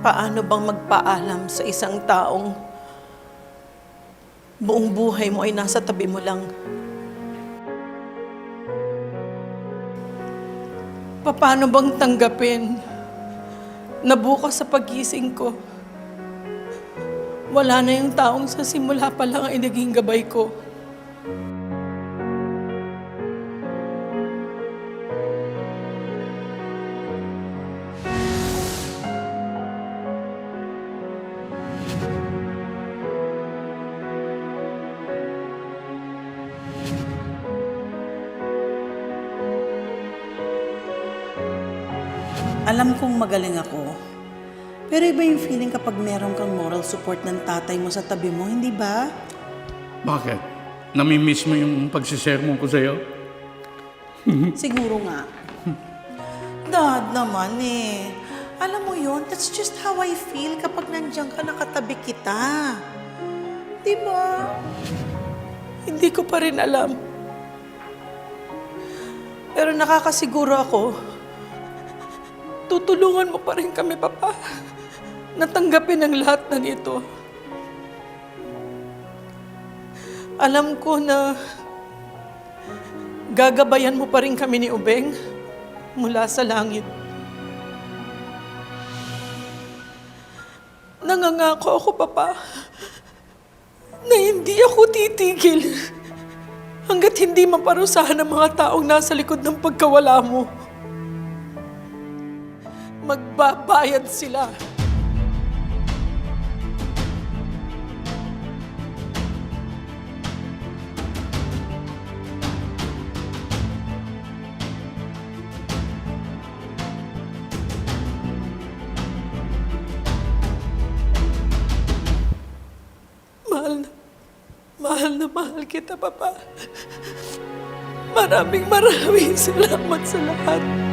Paano bang magpaalam sa isang taong buong buhay mo ay nasa tabi mo lang? Paano bang tanggapin na sa pagising ko, wala na yung taong sa simula pa lang ay naging gabay ko? Alam kong magaling ako. Pero iba yung feeling kapag meron kang moral support ng tatay mo sa tabi mo, hindi ba? Bakit? Namimiss mo yung pagsisermon ko sa'yo? Siguro nga. Dad naman eh. Alam mo yon, that's just how I feel kapag nandiyan ka nakatabi kita. Di ba? Hindi ko pa rin alam. Pero nakakasiguro ako, tutulungan mo pa rin kami, Papa, na tanggapin ang lahat ng ito. Alam ko na gagabayan mo pa rin kami ni Ubeng mula sa langit. Nangangako ako, Papa, na hindi ako titigil hanggat hindi maparusahan ang mga taong nasa likod ng pagkawala mo. Magbabayad sila. Mahal na, mahal kita, Papa. Maraming maraming salamat sa lahat.